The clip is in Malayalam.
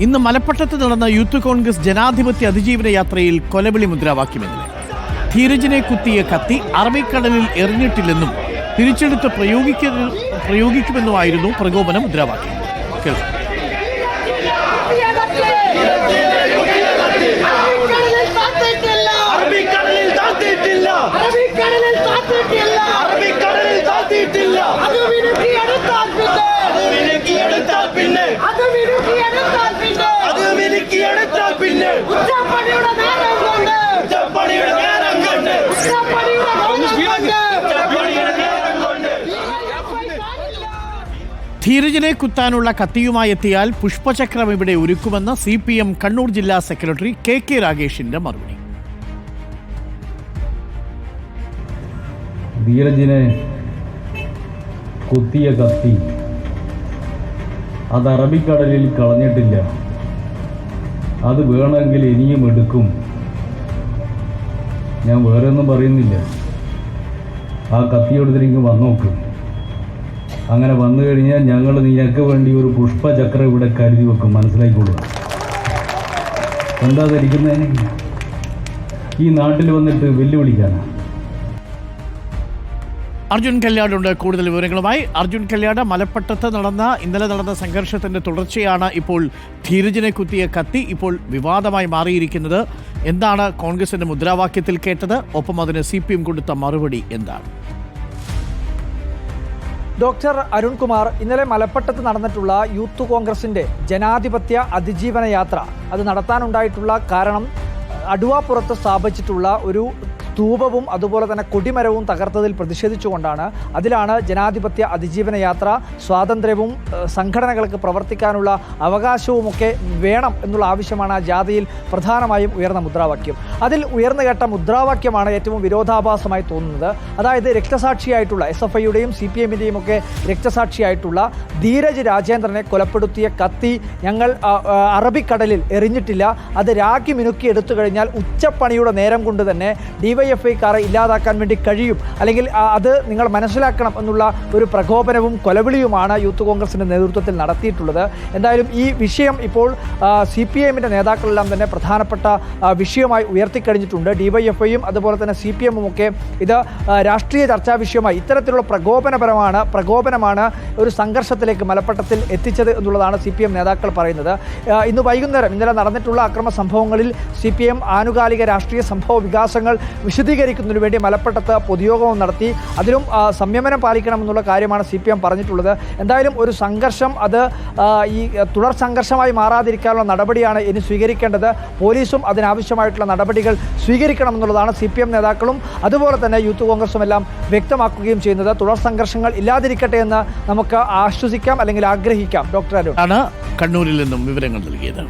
ഇന്ന് മലപ്പട്ടത്ത് നടന്ന യൂത്ത് കോൺഗ്രസ് ജനാധിപത്യ അതിജീവന യാത്രയിൽ കൊലവിളി മുദ്രാവാക്യമെന്നില്ല. ധീരജിനെ കുത്തിയ കത്തി അറബിക്കടലിൽ എറിഞ്ഞിട്ടില്ലെന്നും തിരിച്ചെടുത്ത് പ്രയോഗിക്ക പ്രയോഗിക്കുമെന്നുമായിരുന്നു പ്രകോപന മുദ്രാവാക്യം അറബിക്കടലിൽ താത്തിയിട്ടില്ല അറബിക്കടലിൽ താത്തിയിട്ടില്ല അറബിക്കടലിൽ താത്തിയിട്ടില്ല അറബിക്കടലിൽ താത്തിയിട്ടില്ല അറബിക്കടലിൽ താത്തിയിട്ടില്ല അത് മിനുക്കിയെടുത്താൽ പിന്നെ അത് വിലക്കിയെടുത്താൽ പിന്നെ അത് മിനുക്കിയെടുത്താൽ പിന്നെ അത് വിലക്കിയെടുത്താൽ പിന്നെ ഉച്ചപ്പണിയുടെ നേരം കൊണ്ട് ഉച്ചപ്പണിയുടെ നേരം കൊണ്ട് ഉച്ചപ്പണിയുടെ നേരം കൊണ്ട് ഉച്ചപ്പണിയുടെ നേരം കൊണ്ട് ധീരജിനെ കുത്താനുള്ള കത്തിയുമായി എത്തിയാൽ പുഷ്പചക്രം ഇവിടെ ഒരുക്കുമെന്ന് സി പി എം കണ്ണൂർ ജില്ലാ സെക്രട്ടറി കെ കെ രാഗേഷിന്റെ മറുപടി. ധീരജിനെ കുത്തിയ കത്തി അത് അറബിക്കടലിൽ കളഞ്ഞിട്ടില്ല. അത് വേണമെങ്കിൽ ഇനിയും എടുക്കും. ഞാൻ വേറെ ഒന്നും പറയുന്നില്ല. ആ കത്തിയെടുത്തിരിക്കും വന്നോക്ക്. അങ്ങനെ വന്നു കഴിഞ്ഞാൽ ഞങ്ങൾ നിനക്ക് വേണ്ടി ഒരു പുഷ്പചക്രം ഇവിടെ കരുതി വെക്കും. മനസ്സിലാക്കിക്കൊള്ളുക എന്താ ധരിക്കുന്നതിന്? ഈ നാട്ടിൽ വന്നിട്ട് വെല്ലുവിളിക്കാനാണ് അർജുൻ കല്യാടുണ്ട്. കൂടുതൽ വിവരങ്ങളുമായി അർജുൻ കല്യാട്. മലപ്പട്ടത്ത് നടന്ന ഇന്നലെ നടന്ന സംഘർഷത്തിന്റെ തുടർച്ചയാണ് ഇപ്പോൾ ധീരജിനെ കുത്തിയ കത്തി ഇപ്പോൾ വിവാദമായി മാറിയിരിക്കുന്നത്. എന്താണ് കോൺഗ്രസിന്റെ മുദ്രാവാക്യത്തിൽ കേട്ടത്? ഒപ്പം അതിന് സി പി എം കൊടുത്ത മറുപടി എന്താണ്? ഡോക്ടർ അരുൺകുമാർ ഇന്നലെ മലപ്പട്ടത്ത് നടന്നിട്ടുള്ള യൂത്ത് കോൺഗ്രസിന്റെ ജനാധിപത്യ അതിജീവന യാത്ര. അത് നടത്താനുണ്ടായിട്ടുള്ള കാരണം അടുവാപ്പുറത്ത് സ്ഥാപിച്ചിട്ടുള്ള ഒരു സ്തൂപവും അതുപോലെ തന്നെ കൊടിമരവും തകർത്തതിൽ പ്രതിഷേധിച്ചുകൊണ്ടാണ് അതിലാണ് ജനാധിപത്യ അതിജീവന യാത്ര സ്വാതന്ത്ര്യവും സംഘടനകൾക്ക് പ്രവർത്തിക്കാനുള്ള അവകാശവുമൊക്കെ വേണം എന്നുള്ള ആവശ്യമാണ് ആ ജാഥയിൽ പ്രധാനമായും ഉയർന്ന മുദ്രാവാക്യം. അതിൽ ഉയർന്നു കേട്ട മുദ്രാവാക്യമാണ് ഏറ്റവും വിരോധാഭാസമായി തോന്നുന്നത്. അതായത് രക്തസാക്ഷിയായിട്ടുള്ള എസ് എഫ് ഐയുടെയും സി പി എമ്മിന്റെയും ഒക്കെ രക്തസാക്ഷിയായിട്ടുള്ള ധീരജ് രാജേന്ദ്രനെ കൊലപ്പെടുത്തിയ കത്തി ഞങ്ങൾ അറബിക്കടലിൽ എറിഞ്ഞിട്ടില്ല. അത് രാഖി മിനുക്കി എടുത്തു കഴിഞ്ഞാൽ ഉച്ചപ്പണിയുടെ നേരം കൊണ്ട് തന്നെ ഡിവൈഎഫ്ഐക്കാരെ ഇല്ലാതാക്കാൻ വേണ്ടി കഴിയും. അല്ലെങ്കിൽ അത് നിങ്ങൾ മനസ്സിലാക്കണം എന്നുള്ള ഒരു പ്രകോപനവും കൊലവിളിയുമാണ് യൂത്ത് കോൺഗ്രസിന്റെ നേതൃത്വത്തിൽ നടത്തിയിട്ടുള്ളത്. എന്തായാലും ഈ വിഷയം ഇപ്പോൾ സി പി എമ്മിന്റെ നേതാക്കളെല്ലാം തന്നെ പ്രധാനപ്പെട്ട വിഷയമായി ഉയർത്തിക്കഴിഞ്ഞിട്ടുണ്ട്. ഡിവൈഎഫ്ഐയും അതുപോലെ തന്നെ സി പി എമ്മും ഒക്കെ ഇത് രാഷ്ട്രീയ ചർച്ചാ വിഷയമായി ഇത്തരത്തിലുള്ള പ്രകോപനപരമാണ് പ്രകോപനമാണ് ഒരു സംഘർഷത്തിലേക്ക് മലപ്പട്ടത്തിൽ എത്തിച്ചത് എന്നുള്ളതാണ് സി പി എം നേതാക്കൾ പറയുന്നത്. ഇന്ന് വൈകുന്നേരം ഇന്നലെ നടന്നിട്ടുള്ള അക്രമ സംഭവങ്ങളിൽ സി പി എം ആനുകാലിക രാഷ്ട്രീയ സംഭവ വികാസങ്ങൾ വിശദീകരിക്കുന്നതിന് വേണ്ടി മലപ്പട്ടത്ത് പൊതുയോഗവും നടത്തി അതിലും സംയമനം സംയമനം പാലിക്കണമെന്നുള്ള കാര്യമാണ് സി പി എം പറഞ്ഞിട്ടുള്ളത്. എന്തായാലും ഒരു സംഘർഷം അത് ഈ തുടർ സംഘർഷമായി മാറാതിരിക്കാനുള്ള നടപടിയാണ് ഇനി സ്വീകരിക്കേണ്ടത്. പോലീസും അതിനാവശ്യമായിട്ടുള്ള നടപടികൾ സ്വീകരിക്കണമെന്നുള്ളതാണ് സി പി എം നേതാക്കളും അതുപോലെ തന്നെ യൂത്ത് കോൺഗ്രസും എല്ലാം വ്യക്തമാക്കുകയും ചെയ്യുന്നത്. തുടർ സംഘർഷങ്ങൾ ഇല്ലാതിരിക്കട്ടെ എന്ന് നമുക്ക് ആശ്വസിക്കാം അല്ലെങ്കിൽ ആഗ്രഹിക്കാം. ഡോക്ടർ അരുൺ. ആണ് കണ്ണൂരിൽ നിന്നും വിവരങ്ങൾ നൽകിയത്.